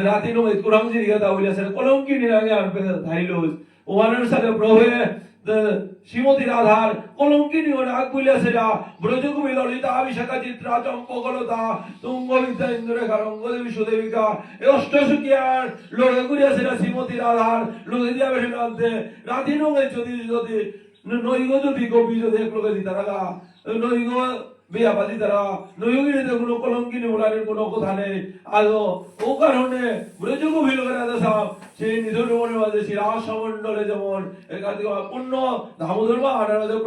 রাতি নয় কুরাম জিরি কথা বলিয়াছেন কলঙ্কি নিরাগে আনবে ধাইল ওমানের সাথে প্রভে শ্রীমতী রাধার কলঙ্কিনী ও রাগ বলিয়াছে যা ব্রজকুমি ললিতা আবিষাকা চিত্রা চম্পকলতা তুঙ্গ বিদ্যা ইন্দ্রেখা রঙ্গদেবী সুদেবিকা অষ্ট দিয়া বেশি রাধে রাতি নয় যদি যদি নৈগ যদি কবি যদি এক লোকে দিতা রাখা নৈগ বিয়া বাদি তারা নৈগিরিতে কোনো কলঙ্কিনী ওলানের কোনো কথা নেই। আলো ও কারণে রাধা সাহেব সেই মনে মাঝে যেমন একাধিক পূর্ণ দামোদর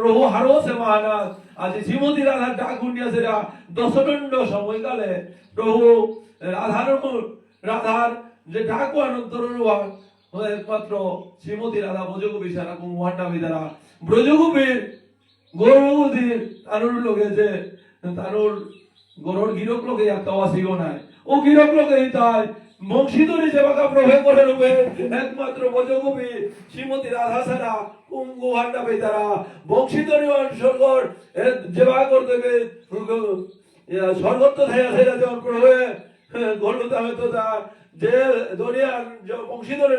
প্রভু হারোসে মহারাজ আজ শ্রীমতী রাধার ডাক উঠিয়াছে দশদণ্ড সময়কালে প্রভু রাধার রাধার যে ডাক অনন্তর একমাত্র শ্রীমতী রাধা ব্রজগোপী সারা কুমান্ডামী দ্বারা। ব্রজগোপীর গৌরবতীর তানুর লোকে যে তানুর গরুর গিরক লোকে একটা আসিও নাই। ও গিরক লোকে তাই বংশীধরী সেবাকা প্রভে করে রূপে একমাত্র বজগোপী শ্রীমতী রাধা সারা কুঙ্গু ভান্ডা বেতারা। বংশীধরী স্বর্গর সেবা করতে স্বর্গত্ব থাকা সেটা যখন প্রভে গরুতা হয়তো তা যে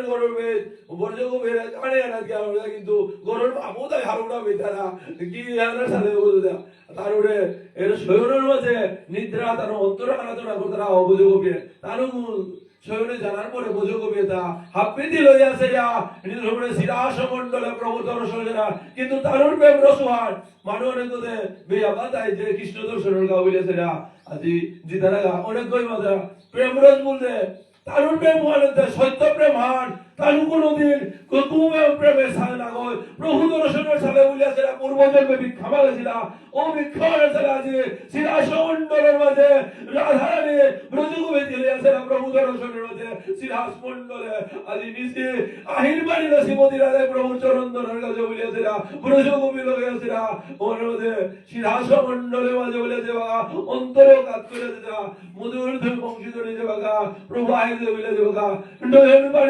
গরবে বর্জগোপের কানে আনাত কিন্তু গরুর বাবু তাই হারুনা বেতারা কি আনার সাথে বুঝা তারপরে এর মাঝে নিদ্রা, তার অন্তর তারও শয়নে জানার পরে হাপ্পিতি লইয়াছে যা শিরাস কিন্তু প্রেম রসুহার। অনেক যে কৃষ্ণ দর্শনের গা বলেছে যা আজি জিতারা গা, অনেক কই মাঝা প্রেম রস বলতে তারুর প্রেম মানে সত্য প্রেম হার তারু কোনোদিন কুমে প্রেমের সাথে না গয় প্রভু দর্শনের মাগেছে আজি শিরাসমণ্ডলের মাঝে রাধারানী ব্রজগুবে দিলিয়াছে প্রভু নিজে আহির বাড়ি না শ্রীমতী রাধায় যে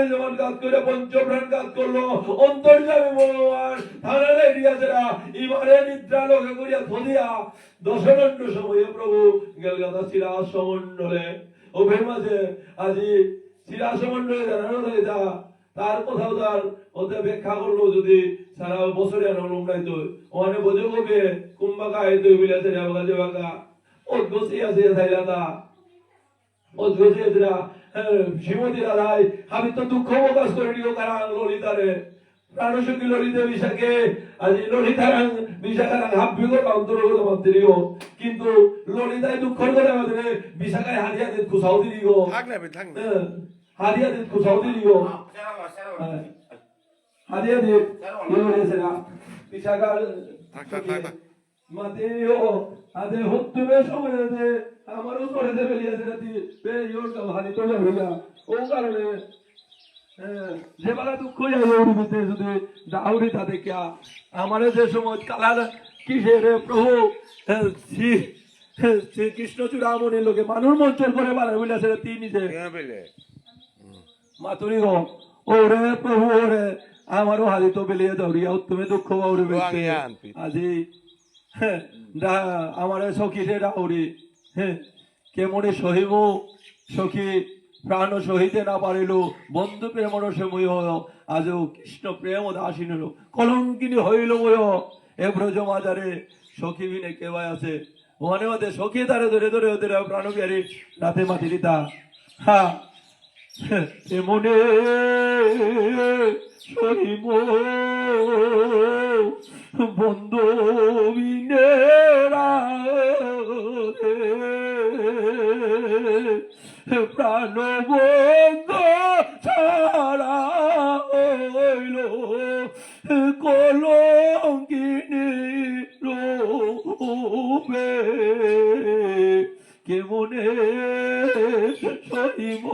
যেমন কাজ করে পঞ্চপ্রাণ কাজ করল। অন্তর্যামী ভগবান, থানারে দিয়াছেরা এবারে নিদ্রা লোকে করিয়া ধরিয়া দশদণ্ড সময়ে প্রভু গেলগাদা শিরা সমণ্ডলে ওভের মাঝে, আজি শিরা সমণ্ডলে জানানো থাকে যা, তার কোথাও তার ওতে ব্যাখ্যা করল যদি, সারা বছরে আর লুমড়াইতো ওখানে বোঝো কবে কুম্বাকা আইতো বিলাসে যাবাকা যাবাকা অদ্ভুত আছে থাইলা তা। অদ্ভুত আছে শ্রীমতী রাধাই আমি তো দুঃখ প্রকাশ করে নিও কারণ ললিতারে প্রাণসুখী ললিতে বিশাখে আজি ললিতারাং বিশাখারাং হাব্বিগ অন্তর্গত মন্ত্রীও কিন্তু ললিতায় দুঃখর করে আমাদের বিশাখায় হারিয়াতে খুশাও দিলিও থাক না বে, থাক না। হারিয়াতে খুশাও দিলিও বিশাখার থাক থাক থাক থাক। মাতেও আদে হত্তুবে সময়ে আমারও করে দেবে রাতি কাম হানি তো হইয়া ও কারণে যে বেলা দুঃখ যায় উড়িতে যদি দাউরি তা দেখিয়া আমারে যে সময় কালার কিসের প্রভু আহ, শ্রী শ্রী লোকে মানুষ মঞ্চল করে বাড়ে বলিয়াছে তিনি যে মাতুরি গো ওরে প্রভু ওরে আমারও হারি তো বেলিয়ে দৌড়িয়া তুমি দুঃখ বাউরি। আজি দা আমার সখী রে ডাউরি কেমনে সহিব সখী? প্রাণ সহিতে না পারিল, বন্ধু প্রেমর সময় আজও কৃষ্ণ প্রেম দাসীন কলঙ্কিনী হইল বয় এ ব্রজ মাজারে সখী বিনে কেবায় আছে? ওখানে ওদের সখী তারে ধরে ধরে ওদের প্রাণ বিহারি, রাতে মাতি দিতা। হ্যাঁ এমনে সহিব বন্ধু প্রাণ বন্ধ ছাড়া হইল কলঙ্কিনী রূপে। কেমনে সহিব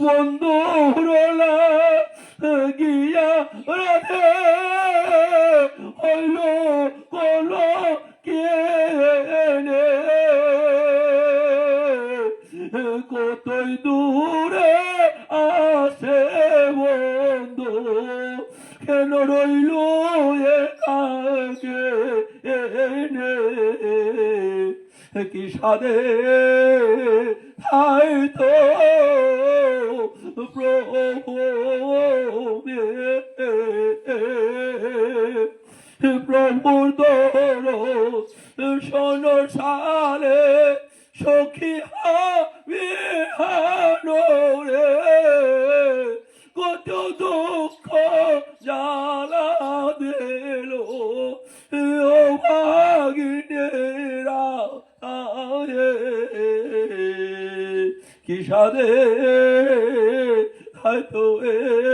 বন্ধুরলা গিয়া রাধে। হইল কল কেনে কতই দূরে আসে বন্ধু কেন রইল এনে কি সাদে তাই তো প্রভুর দরদ শোন সালে রে কত দুঃখ জ্বালা দিল ও ভাগিনেরা আয়ে কি সাদে হয়তো এ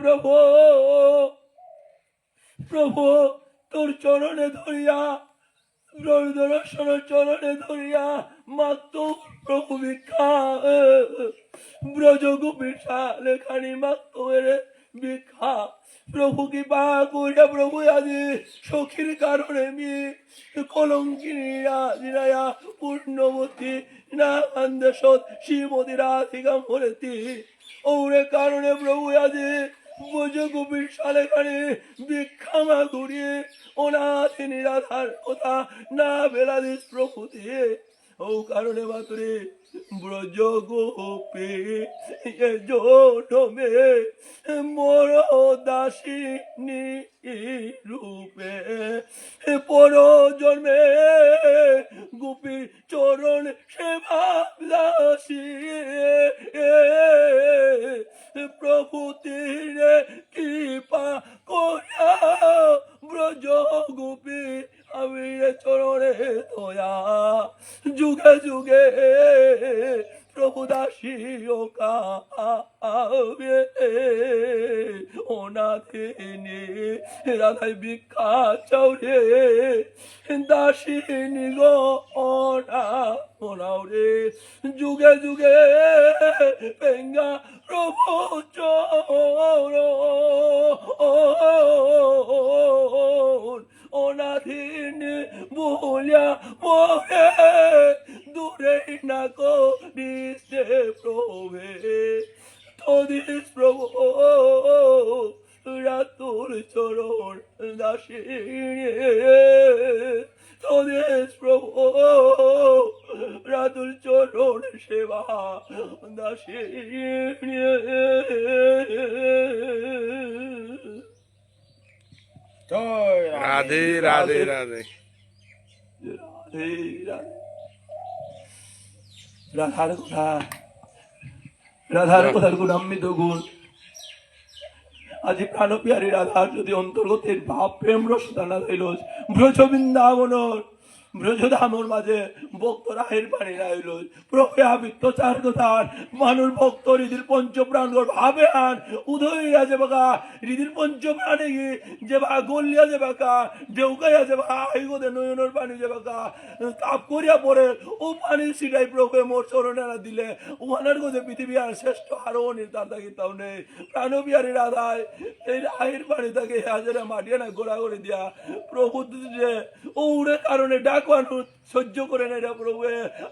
প্রভু। প্রভু, তোর চরণে ধরিয়া প্রভু চরণে ধরিয়া মাত্র প্রভু ভিক্ষা। ব্রজ লেখানি মাত্র ভিক্ষা। প্রভু কি পা করিয়া প্রভু আজি সখীর কারণে মি পূর্ণবতী না আন্দেশত শ্রীমতী রাধিকা মরেতি। ওরে কারণে প্রভু আজি বোঝ সালে খানে ভিক্ষামা ঘুরিয়ে অনাথে নিরাধার কথা না বেলাদিস প্রভু ও কারণে মাতরে ব্রজ গোপে জনমে মোর দাসিনী রূপে। পর জন্মে গোপী চরণ রাধাই ভিক্ষা। রাতুল চরণ দাসী তদেশ প্রভু রাতুল চরণ সেবা দাসী রাধে। রাধে রাধে রাধে। রাধে রাধার কথা রাধার কথার গুণান্বিত গুণ। আজি প্রাণপিয়ারী রাধার যদি অন্তর্গতের ভাব প্রেম রসদানা রইল হইল ব্রজ বৃন্দাবনর ব্রজধামর মাঝে ভক্তরা হের পানি রাইল। প্রভে আবিত্য চার কথার মানুষ ভক্ত হৃদির পঞ্চপ্রাণ ভাবে আন উদয় আছে বাকা। হৃদির পঞ্চপ্রাণে গি যে বা গলিয়া যে বাকা ডেউকাইয়া যে বাকা আইগো দে নয়নের পানি যে বাকা। কাপ করিয়া পড়ে ও পানি সিটাই প্রভে মোর চরণেরা দিলে। ওয়ানার গোজে পৃথিবী আর শ্রেষ্ঠ আরও নির্তার থাকি তাও নেই। প্রাণবিহারী রাধায়, এই আইর পানি তাকে হাজারে মাটিয়ে না গোড়াগড়ি দিয়া প্রভু যে ও উড়ে কারণে ডাকওয়ানো সহ্য করে না এটা প্রভু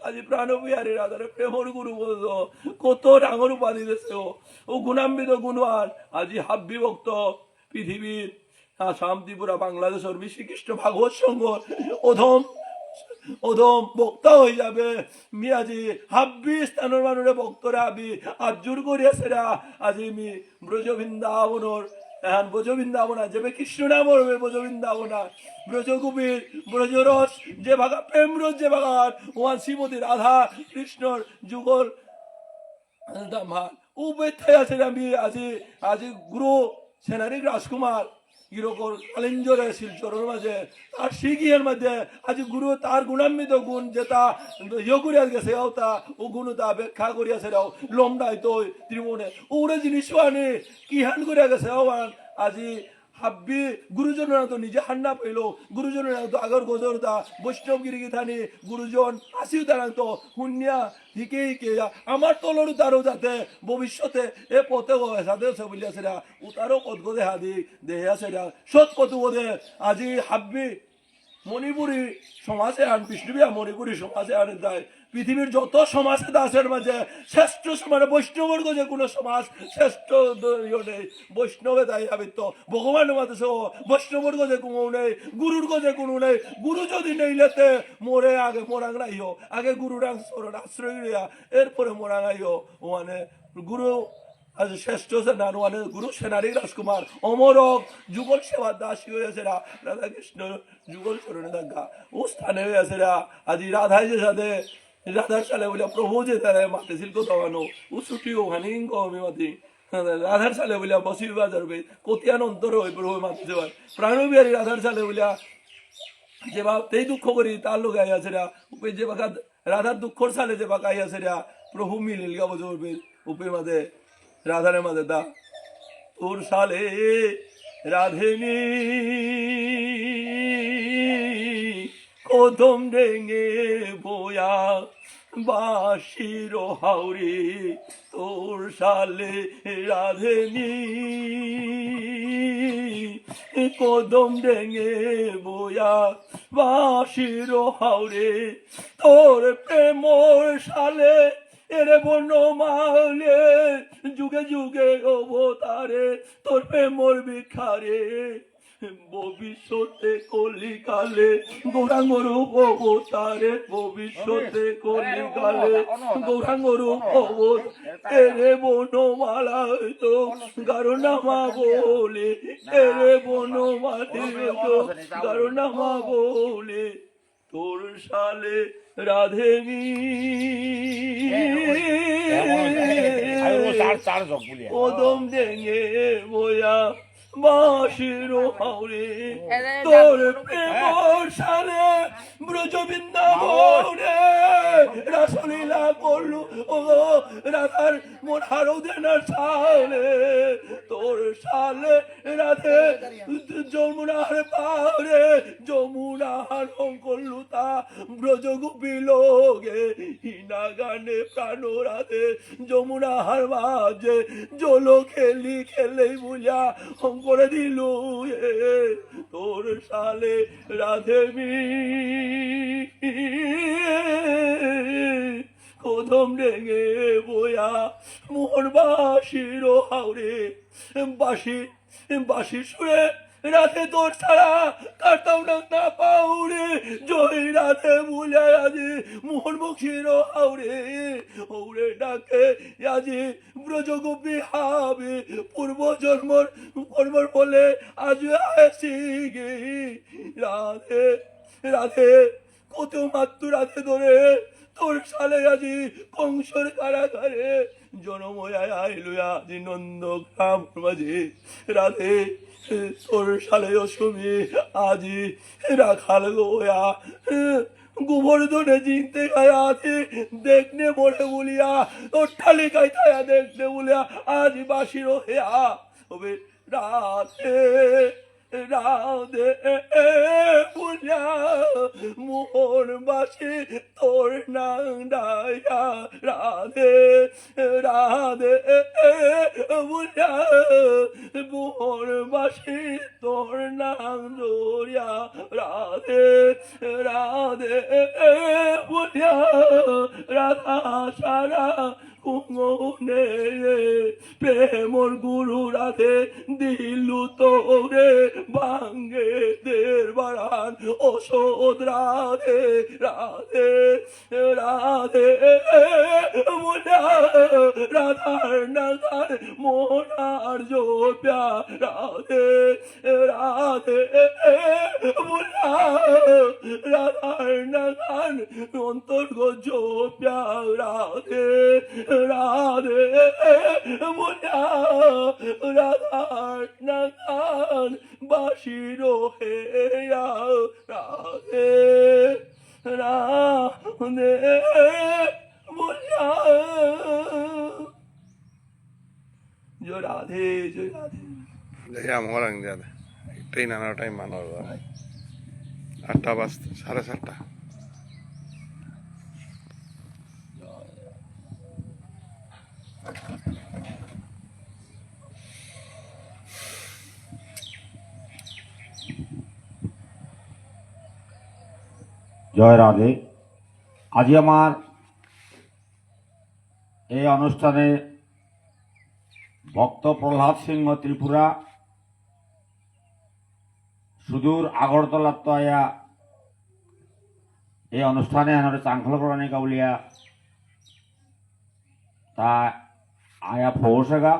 আজি প্রাণবিহারী রাধারে প্রেমর গুরু বলছ কত ডাঙর উপাধি দিয়েছে ও। ও গুণাম্বিত গুণবান। আজি হাব্বি ভক্ত পৃথিবীর আসাম, ত্রিপুরা বাংলাদেশের শ্রীকৃষ্ণ, ভাগবত সংঘ। অধম ওদম বক্তা হয়ে যাবে। মিয়াজি হাব্বি স্থানের মানুষের বক্তরা আবি। আজুর করিয়াছে আজি মি ব্রজ এখন ব্রজ বৃন্দাবনা যাবে কৃষ্ণ নাম হবে ব্রজ বৃন্দাবনা ব্রজ কবির ব্রজরস, যে ভাগা প্রেম রস যে ভাগান ওয়ান শ্রীমতী রাধা কৃষ্ণর যুগল দামাল উবেথায় আছে, আমি আজি আজি গুরু সেনারিক রাজকুমার। গিরকর কালেঞ্জরে শিলচরের মাঝে তার শিগিয়ের মাঝে আজ গুরু তার গুণান্বিত গুণ যেটা ইয়ে করিয়া গেছে ও তা ও গুণ তা ব্যাখ্যা করিয়াছে রাও লম্বাই তো ত্রিমণে ওরে জিনিস আনে কি হান করিয়া গেছে আজি হাব্বি, গুরুজনেরা তো নিজে হান্না পাইলো গুরুজনেরা তো আগর গজর তা বৈষ্ণবগিরি থানি। গুরুজন আসিও তারা তো শুনিয়া হিকে হিকে আমার তলরও তারও যাতে ভবিষ্যতে এ পথে সাথে আছে বলি আছে ও তারও পথ গদে হাদি দেহে আছে সৎ পথ বোধে আজি হাব্বি, মণিপুরি সমাজে আন বিষ্ণুবিয়া মণিপুরি সমাজে আনে যায় পৃথিবীর যত সমাজ দাসের মাঝে শ্রেষ্ঠ মানে বৈষ্ণবর্গ যে কোনো সমাজ, শ্রেষ্ঠ নেই, বৈষ্ণবে তাই আবিত্য ভগবানের মাঝে সহ বৈষ্ণবর্গ যে কোনো নেই গুরুর যে কোনো নেই। গুরু যদি নেই লেতে মোরে আগে মোরাং রাইও আগে গুরুরাং সরণ আশ্রয় লইয়া এরপরে মোরাং আইও মানে গুরু আজ শ্রেষ্ঠ সেনার মানে গুরু সেনারী রাজকুমার। অমরক যুগল সেবা দাসী হয়েছে রা। রাধা কৃষ্ণ যুগল চরণে দেখা ও স্থানে হয়েছে রা। আজি রাধাই যে সাথে মাতে শিল্প দেওয়ানো ও ছুটি ও হানি মাতি রাধার সালে বলে, বসি বাজার বে কতিয়ান অন্তর হয়ে প্রভু মাতে যাবার প্রাণবিহারী রাধার সালে বলে, যে বা তেই দুঃখ করি, তার লোক আই আছে রা। উপে যে বাকা রাধার দুঃখর সালে যে বাকা আই আছে রা, প্রভু মিলিল গাবো জোরবে উপে মাঝে, রাধারে মাঝে দা, তোর সালে রাধেনি কদম ডেঙে বয়া বাসির হাওরে তোর সালে রাধেনি। কদম ডেঙে বয়া বাসির হাওরে তোর প্রেমর সালে এরে বন্য মালে যুগে যুগে অবতারে তোর প্রেমর বিখারে ভবিষ্যতে কলিকালে গৌরাঙ্গরু অবতারে ভবিষ্যতে কলিকালে গৌরাঙ্গরু অবত এরে বনমালা হইতো গারুনামা বলে এরে বনমালি হইতো গারুনামা বলে তোর সালে রাধেমি কদম দেঙে বয়া বাঁশির হাওরে তোর প্রেমর সালে ব্রজ বৃন্দাবনে রাসলীলা করলু ও রাধার মোর হারো দেনার সালে তোর সালে রাধে যমুনার পারে যমুনার করলু তা ব্রজ গোপিলোগে হিনা গানে প্রাণ রাধে যমুনার মাঝে জলো খেলি খেলেই বুঝা করে দিল তোর সালে রাধে মি। কদম ডেঙে বয়া মোহন বাসির হাওড়ে বাসি বাসি সুরে রাতে তোর ছাড়া কাটাও না পাউরে। জয় রাতে বুঝে আজি মোহন বক্সির হাওরে। ওরে ডাকে আজি ব্রজ গোপী হাবে পূর্ব জন্মর কর্মর বলে আজ আসি গে। রাধে রাধে, কত মাত্র রাধে ধরে তোর সালে আজি কংসর কারাগারে। জনময়া আইলুয়া আজি নন্দ গ্রাম মাঝে রাধে, তোর সালে অসমে আজি রাখাল গোয়া। গোবর্ধনে জিনতে গায়া আছে, দেখনে বলে বলিয়া। অট্টালিকায় থায়া দেখনে বলিয়া, আজি বাসির হেয়া হবে রাধে। রাধে বলিয়া মোহন বাসি তোর নাং ডাইয়া রাধে রাধে বলিয়া মোহন বাসি তোর নাং জোরিয়া রাধে রাধে বলিয়া রাধা সারা কুমনে প্রেমর গুরু রাধে দিলু তোরে ভাঙ্গে দের বাড়ান। ওষুধ রাধে রাধে রাধে। মোনা রাধার নাগার মোনার জোপ্যা। রাধে রাধে মোনা রাধার নাগান অন্তর্গত জোপ্যা। রাধে রাধে মোনা রাধার নাগান বাসির হেয়া রাধে রাধে মোনা জয় রাধে জয় রাধে। দেখি আমার যাতে ট্রেন আনার টাইম মানার আটটা বাজতে সাড়ে সাতটা। জয় রাধে। আজি আমার এই অনুষ্ঠানে ভক্ত প্রহ্লাদ সিংহ ত্রিপুরা, সুদূর আগরতলার আয়া এই অনুষ্ঠানে এনারে চাংখল প্রাণী কাউলিয়া, তা আয়া ফৌসেগা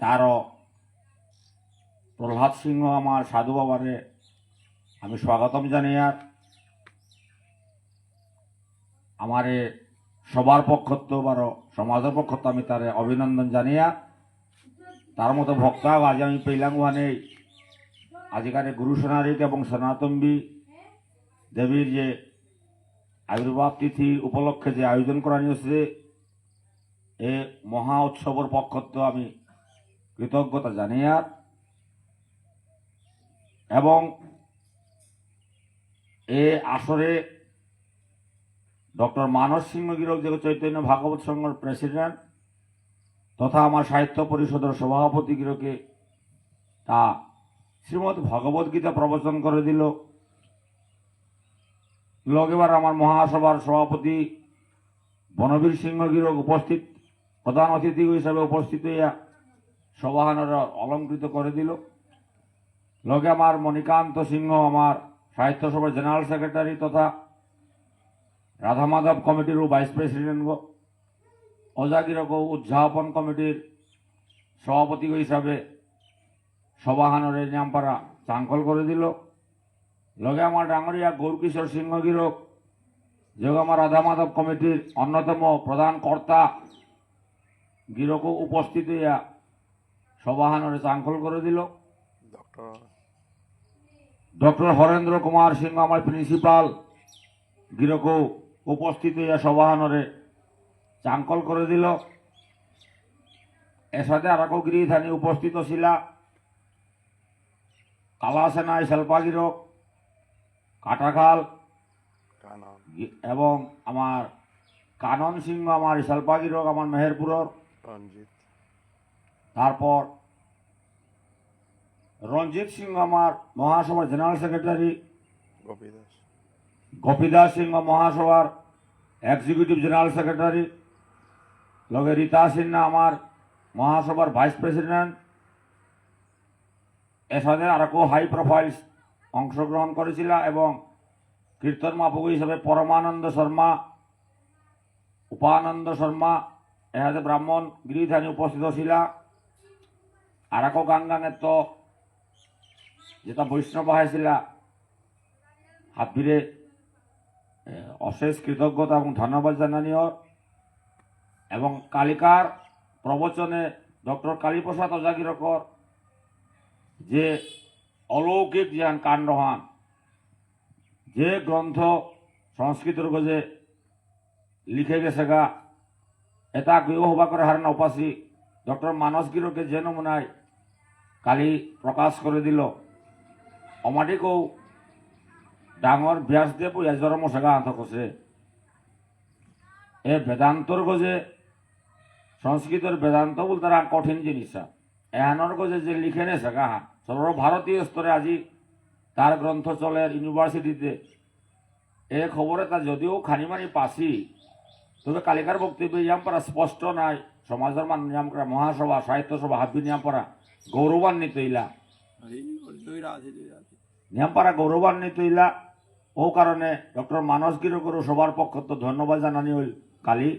তারও প্রহ্লাদ সিংহ আমার সাধু বাবারে আমি স্বাগতম জানাই আর আমার সবার পক্ষত্ব বারো সমাজের পক্ষত্ব আমি তার অভিনন্দন জানিয়া তার মতো ভক্ত আজ আমি পেলাম ওখানে। আজিকারে গুরু সোনারিক এবং সনাতম্বী দেবীর যে আবির্ভাব তিথি উপলক্ষে যে আয়োজন করা হয়েছে এ মহা উৎসবের পক্ষত্ব আমি কৃতজ্ঞতা জানিয়ে আর এবং এ আসরে ডক্টর মানস সিংহ গিরক যে চৈতন্য ভাগবত সংঘর প্রেসিডেন্ট তথা আমার সাহিত্য পরিষদের সভাপতি গিরকে তা শ্রীমৎ ভগবত গীতা প্রবচন করে দিল। লগেবার আমার মহাসভার সভাপতি বনবীর সিংহ গিরক উপস্থিত, প্রধান অতিথি হিসাবে উপস্থিত হইয়া সভাহানের অলঙ্কৃত করে দিল। লগে আমার মণিকান্ত সিংহ আমার সাহিত্য সভার জেনারেল সেক্রেটারি তথা রাধা মাধব কমিটির ভাইস প্রেসিডেন্ট অজাগিরক উদযাপন কমিটির সভাপতি হিসাবে সভাহানরে নিয়ামপাড়া চাঙ্কল করে দিল। লগে আমার ডাঙরিয়া গৌরকিশোর সিংহ গিরক যে আমার রাধা মাধব কমিটির অন্যতম প্রধান কর্তা গিরকও উপস্থিত হইয়া সভাহানরে চাঙ্কল করে দিল। ডক্টর ডক্টর হরেন্দ্র কুমার সিংহ আমার প্রিন্সিপাল গিরকও উপস্থিত হইয়া সভাহানরে চাঙ্কল করে দিল। এর সাথে আর কেউ গিরিধানী উপস্থিত ছিলা। কালাসেনায় সেনাই গিরক কাটাখাল এবং আমার কানন সিংহ আমার শিল্পা গিরক আমার মেহেরপুরর। তারপর রঞ্জিত সিংহ আমার মহাসভার জেনারেল সেক্রেটারি গোপী দাস গোপীদাস সিংহ মহাসভার এক্সিকিউটিভ জেনারেল সেক্রেটারি লগে রীতা সিনহা আমার মহাসভার ভাইস প্রেসিডেন্ট। এর সাথে আর কেউ হাই প্রোফাইল অংশগ্রহণ করেছিল এবং কীর্তন মাপক হিসেবে পরমানন্দ শর্মা উপানন্দ শর্মা এহাতে ব্রাহ্মণ গিরিধানী উপস্থিত ছিল। আর কেউ গাঙ্গানের তো যেটা বৈষ্ণব হয়েছিল হাত অশেষ কৃতজ্ঞতা এবং ধন্যবাদ জানানীয় এবং কালিকার প্রবচনে ডক্টর কালীপ্রসাদ অজাগিরকর যে অলৌকিক জ্ঞান কাণ্ডহান, যে গ্রন্থ সংস্কৃতর গজে লিখে গেছে গা, এটা গৃহ হবা করে হার উপাসী ডক্টর মানস গিরকে যে নমুনায় কালি প্রকাশ করে দিল। অমাটিকেও ডাঙর ব্যাসদেব এজর মশাগা আঁত কছে। এ বেদান্তর গজে সংস্কৃতের বেদান্ত বল তারা কঠিন জিনিস এহানোর গজে যে লিখে নে শেখা সর্বভারতীয় স্তরে আজি তার গ্রন্থ চলে ইউনিভার্সিটিতে এ খবরে তা যদিও খানিমানি পাসি তবে কালিকার বক্তব্য ইয়াম পারা স্পষ্ট নাই। সমাজের মান নিয়াম করা মহাসভা, সাহিত্য সভা হাব্বি নিয়াম পারা গৌরবান্বিত ইলা নিয়াম পারা গৌরবান্বিত ইলা ও কারণে ডক্টর মানস গিরকর সবার পক্ষ তো ধন্যবাদ জানানি হইল। কালি,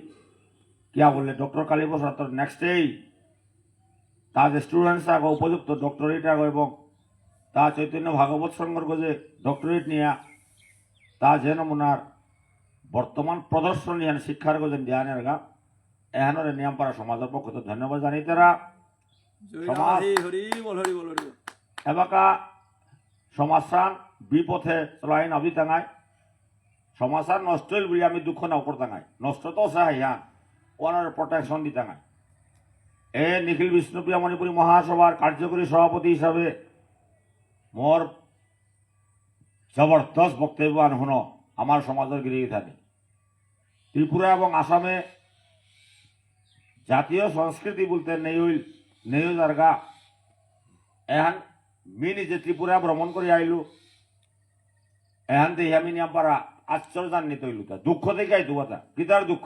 কিয়া বললে, ডক্টর কালী প্রসাদ তোর নেক্সটেই তার যে স্টুডেন্টস আগে, উপযুক্ত ডক্টরেট আগে এবং তা চৈতন্য ভাগবত সংঘর যে ডক্টরেট নিয়া তা যে নমুনার বর্তমান প্রদর্শন নিয়ান শিক্ষার গজেন ধ্যানের গা, এহানোর নিয়ম পারা সমাজের পক্ষ তো ধন্যবাদ জানি তারা সমাজ এবাকা সমাজসান বিপথে চলাইন আবি টাঙায় সমাজসান নষ্ট হইল বলে আমি দুঃখ না উপর টাঙায় নষ্ট তো সে হাইয়া ওনার প্রোটেকশন দি টাঙায় এ নিখিল বিষ্ণুপ্রিয়া মণিপুরী মহাসভার কার্যকরী সভাপতি হিসাবে মোর জবরদস্ত বক্তব্য আন শুনো আমার সমাজের গিরিয়ে থাকে ত্রিপুরা এবং আসামে জাতীয় সংস্কৃতি বলতে নেই নেই জারগা এহান মি নিজে ত্রিপুরা ভ্রমণ করে আইলু এহান দেখি আমি নিয়াম আশ্চর্যান্বিত হইলু তা দুঃখ দেখে আইতু কথা কিতার দুঃখ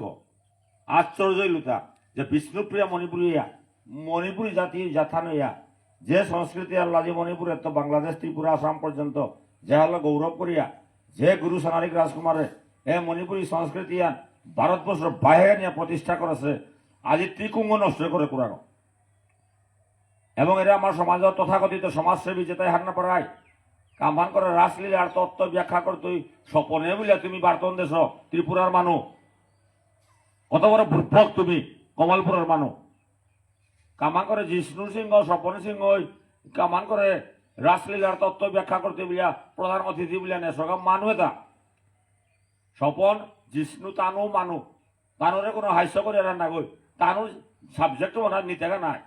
আশ্চর্য হইলু তা যে বিষ্ণুপ্রিয়া মণিপুরিয়া মণিপুরী জাতি জাথানইয়া যে সংস্কৃতি আল্লাহ যে মণিপুর এত বাংলাদেশ ত্রিপুরা আসাম পর্যন্ত যে হলো গৌরব করিয়া যে গুরু সোনারিক রাজকুমারে এ মণিপুরী সংস্কৃতি ভারতবর্ষের বাইরে নিয়ে প্রতিষ্ঠা করেছে আজি ত্রিকুঙ্গ নষ্ট করে কোরআন এবং এরা আমার সমাজের তথাকথিত সমাজসেবী যেটাই হান্না পড়ায়। কামান করে রাসলীলার তত্ত্ব ব্যাখ্যা কর তুই স্বপনে বলে তুমি বার্তন দেশ, ত্রিপুরার মানুষ কত বড় ভূর্ভক তুমি, কমলপুরের মানুষ কামান করে জিষ্ণু সিংহ, স্বপন সিংহ কামান করে রাসলীলার তত্ত্ব ব্যাখ্যা করতে বিয়া প্রধান অতিথি বিলা নেশকাম মানু এটা? স্বপন, জিষ্ণু, তানু, মানু। তানুরে কোনো হাস্য করে রান্না গই তানু সাবজেক্ট ওনার নিতে নাই।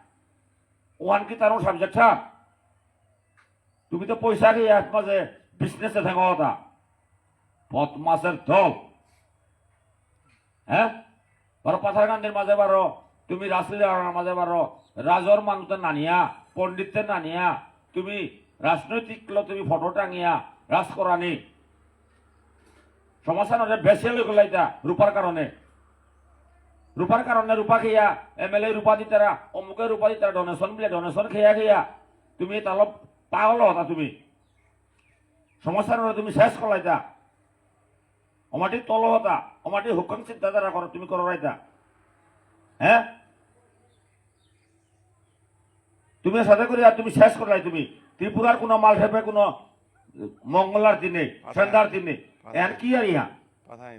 ওয়ান কি তার সাবজেক্ট হা? তুমি তো পয়সা খেয়ে এক মাঝে বিজনেসে থাকো ওটা পথ মাসের দল। হ্যাঁ বড় পাথার গান্ধীর মাঝে বারো তুমি রাসলীলার মাঝে বারো রাজর মানুষের নানিয়া পণ্ডিতের নানিয়া, তুমি রাজনৈতিক তুমি ফটো টাঙিয়া রাজকরানি সমাসানরে বেছে লই গলাইতা রূপার কারণে রূপার কারণে রূপা খেয়া এম এল এ রূপা দিতারা অমুকে রূপা দিতারা ডোনেশন বলে ডোনেশন খেয়া খেয়া। তুমি তাল পাগল হতা তুমি। সমস্যার তুমি শেষ করাইতা অমাটি তল হতা অমাটি হুকম চিন্তাধারা করো তুমি করো রাইতা হ্যাঁ তুমি সাথে করে আর তুমি শেষ করাই তুমি। ত্রিপুরার কোনো মাল ফেপে কোনো মঙ্গলার দিনে সন্ধ্যার দিনে এর কি আর ইহা নেই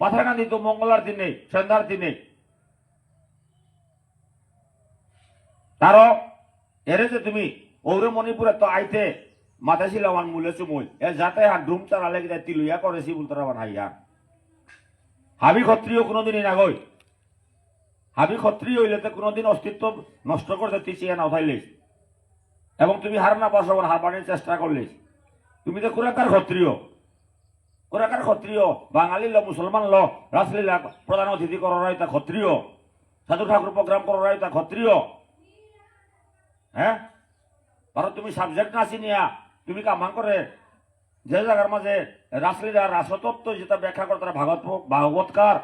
পাথারকান্দি তো মঙ্গলার দিনে সন্ধ্যার দিনে তারও এরে যে তুমি ওরে মণিপুরে তো আইতে মাথা ছিল আমার মূলে চুমুল এ যাতে হাত ডুম চালালে কিনা তিলুয়া করেছি বলতে বানাইয়া হাবি ক্ষত্রিয় কোনোদিনই না গই হাবি ক্ষত্রিয় হইলে তো কোনোদিন অস্তিত্ব নষ্ট করতে তিচিয়ে না উঠাইলিস। এবং তুমি হার না পারছ হার পানির চেষ্টা করলিস। তুমি তো কোরাকার ক্ষত্রিয় কোরাকার ক্ষত্রিয়, বাঙালি ল, মুসলমান ল, রাসলীলা প্রধান অতিথি করার ক্ষত্রিয়, সাধু ঠাকুর প্রোগ্রাম করার ক্ষত্রিয়। হ্যাঁ? কারণ তুমি সাবজেক্ট নাচি নিয়া তুমি কামান করে যে জায়গার মাঝে রাসলীলা রাসতত্ত্ব যেটা ব্যাখ্যা করে তারা ভাগবত ভাগবতকার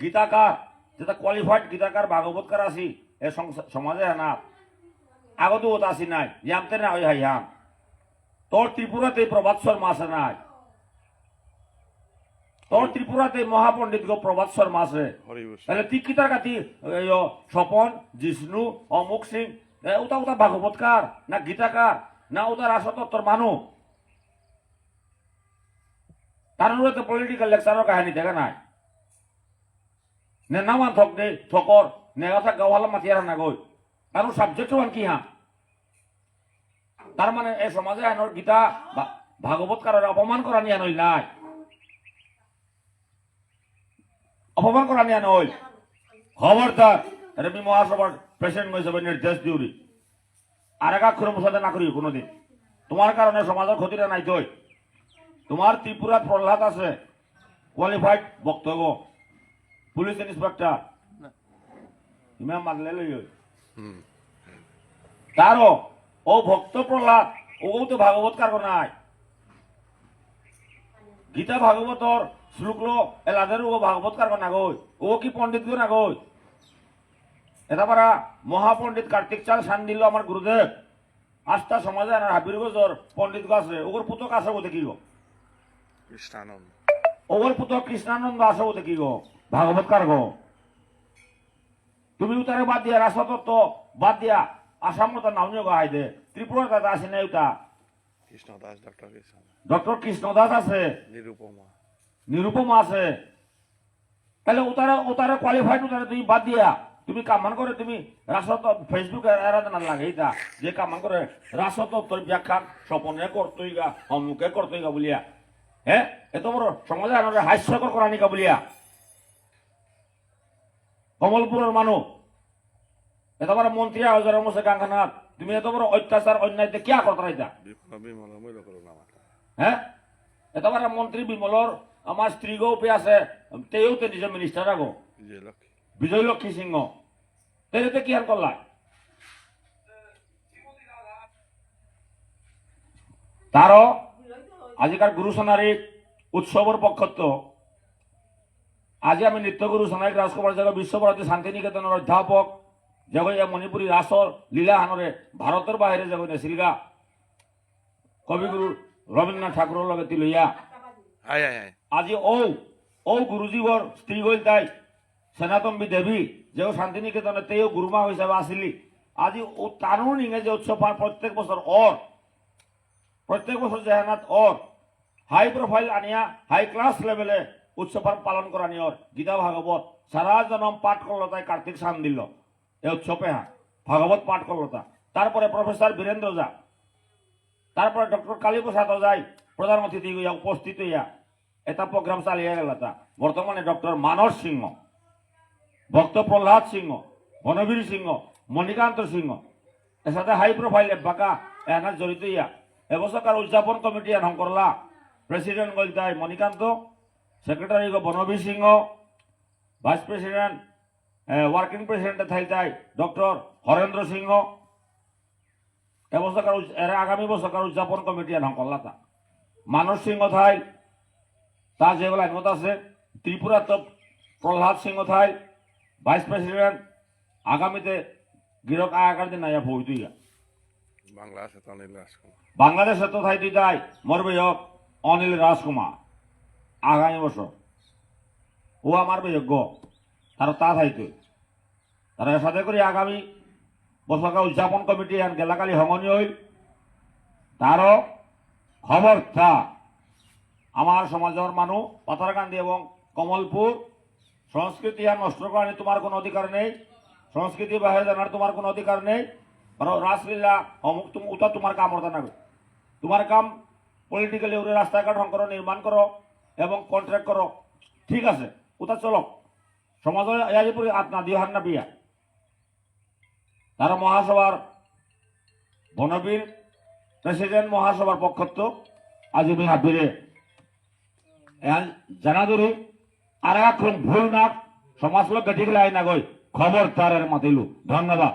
গীতাকার যেটা কোয়ালিফাইড গীতাকার ভাগবতকার আছি এ সমাজে না আগত ওত আসি নাই জানতে না ওই হাইয়াম তোর ত্রিপুরাতে প্রভাত শর্মা আছে নাই তোর ত্রিপুরাতে মহাপণ্ডিত গো প্রভাত শর্মা আছে তাহলে তুই কি তার কাতি স্বপন জিষ্ণু অমুক সিং ওটা ওটা ভাগবতকার না গীতাকার না ওটা রাসতত্ত্বর মানুষ তার তো পলিটিক্যাল লেকচারের কাহিনী দেখা নাই। নে নামান থক দে থকর নে কথা গাওয়ালা মাতিয়ার না গই তার সাবজেক্ট ওয়ান কি হ্যাঁ তার মানে এই সমাজে আইনৰ গীতা, ভা- ভাগৱত কারণে অপমান করা নিয়ে নই নাই। অপমান করা নিয়ে নই খবরদার রেমি মহাসভার প্রেসিডেন্ট হিসেবে নির্দেশ দিউরি আর এক আক্ষর মুসাদে না করি কোনোদিন। তোমার কারণে সমাজের ক্ষতিটা নাই তৈ তোমার ত্রিপুরা প্রহ্লাদ আছে কোয়ালিফাইড বক্তব্য। পুলিশ ইন্সপেক্টর ইমাম মাগলে লই তারও ও ভক্ত প্রহ্লাদ ও তো ভাগবত কার নাই গীতা ভাগবতর শ্লোকলো এলাদের ও ভাগবত কার না গই ও কি পণ্ডিত গো না গই এটা পারা মহাপণ্ডিত কার্তিক চাল সান দিল আমার গুরুদেব আস্থা সমাজে আর হাবির গজর পণ্ডিত গো আছে ওগর পুতক আছে বলতে কি গো কৃষ্ণানন্দ। ওগর পুতক কৃষ্ণানন্দ আছে বলতে কি গো ভাগবত কার গো তুমি উতারে বাদ দিয়া রাষ্ট্রতত্ত্ব বাদ দিয়া আসাম তো নাম নিয়োগ দে ত্রিপুরার দাদা আছে না ওটা কৃষ্ণ দাস ডক্টর কৃষ্ণ ডক্টর আছে? নিরুপমা নিরুপমা আছে। তাহলে ওতারে ওতারে কোয়ালিফাইড ওতারে তুমি বাদ দিয়া। তুমি কামান করে, তুমি রাষ্ট্রত ফেসবুক এরাতে না লাগে যে কামান করে রাষ্ট্রতত্ত্বর ব্যাখ্যা স্বপনে করতই গা অমুকে করতই গা বলিয়া। হ্যাঁ এত বড় সমাজে আনন্দ হাস্যকর করা নিকা বলিয়া। কমলপুরের মানুষ। এত বড় মন্ত্রী হাজারের মধ্যে গাঙ্গানাথ তুমি এত বড় অত্যাচার অন্যায় কিয়া করতে রাইতা হ্যাঁ এতবার মন্ত্রী বিমলর, আমার স্ত্রী গো আছে তেও তে নিজের মিনিস্টার আগো। বিজয় লক্ষ্মী সিংহ। তেতে কি আর করলা? তারও আজিকার গুরু সোনারী উৎসবর পক্ষত্ব। আজি আমি নৃত্যগুরু সোনারিক রাজকুমার জগ বিশ্বভারতী শান্তিনিকেতনের অধ্যাপক জগইয়া মণিপুরী রাসর লীলা হানরে ভারতের বাহিরে জগই নেছিলগা কবিগুরু রবীন্দ্রনাথ ঠাকুরের লগে আয় আজি ঔ ঔ গুরুজীবর স্ত্রী গইল তাই। সেনাতম্বী দেবী যে শান্তিনিকেতনে তেও গুরুমা হিসাবে আসিলি। আজি তারও ইংরেজি উৎসব পান প্রত্যেক বছর অর প্রত্যেক বছর জেহানাত অর হাই প্রোফাইল আনিয়া হাই ক্লাস লেভেলে উৎসব পালন করা নিয়র গীতা ভাগবত সারা জনম পাঠ করল তাই কার্তিক সান দিল। এ উৎসবে হ্যাঁ ভাগবত পাঠ করল তা তারপরে প্রফেসর বীরেন্দ্র যা তারপরে ডক্টর কালীপ্রসাদ অজাই প্রধান অতিথি হইয়া উপস্থিত হইয়া এটা প্রোগ্রাম চালিয়ে গেল তা বর্তমানে ডক্টর মানস সিংহ। ভক্ত প্রহ্লাদ সিংহ, বনবীর সিংহ, মণিকান্ত সিংহ। এর সাথে হাই প্রোফাইল বাঁকা, এখানে জড়িত ইয়া। এবছরকার উদযাপন কমিটি এখন করলা। President গলতাই Manikanta secretary Banbir Singh vice president working president থাইতাই doctor Harendra Singh. এবছরকার এর আগামী বছরকার উদযাপন কমিটি এখন করলা তা। মানস সিংহ থাই তা যেগুলো একমত আছে ত্রিপুরা তো প্রহ্লাদ সিংহ থাই ভাইস প্রেসিডেন্ট আগামীতে গিরক আগার দিন আয়া ভুই তুইয়া বাংলা তো অনিল রাজকুমার। বাংলাদেশে তো থাই তুই যাই মরবে হোক অনিল রাজকুমার। আগামী বছর। ও আমার বিযোগ্য তার তা থাই তুই তারা সাথে করে আগামী বছরকার উদযাপন কমিটি আন গেলাকালি হঙনি হইল তারও খবর থা। আমার সমাজের মানুষ পাথারকান্দি এবং কমলপুর সংস্কৃতি আর নষ্ট করার তোমার কোনো অধিকার নেই। সংস্কৃতি বাহিরে জানার তোমার কোনো অধিকার নেই। রাসলীলা, অমুক তুমি ওটা তোমার কাম হতে না তোমার কাম পলিটিক্যালি ওরে রাস্তাঘাট করো, নির্মাণ করো এবং কন্ট্রাক্ট করো। ঠিক আছে ওটা চলো। সমাজে ইয়ারিপুরি আত্মা দিও হান না বিয়া। তারা মহাসভার বনবীর, প্রেসিডেন্ট মহাসভার পক্ষত্ব। আজ আমি হাবিরে জানা ধরি আর এখন ভুল না সমাজ লোক ঠিক গেলে আই না গই খবর তারের মাতিলু ধন্যবাদ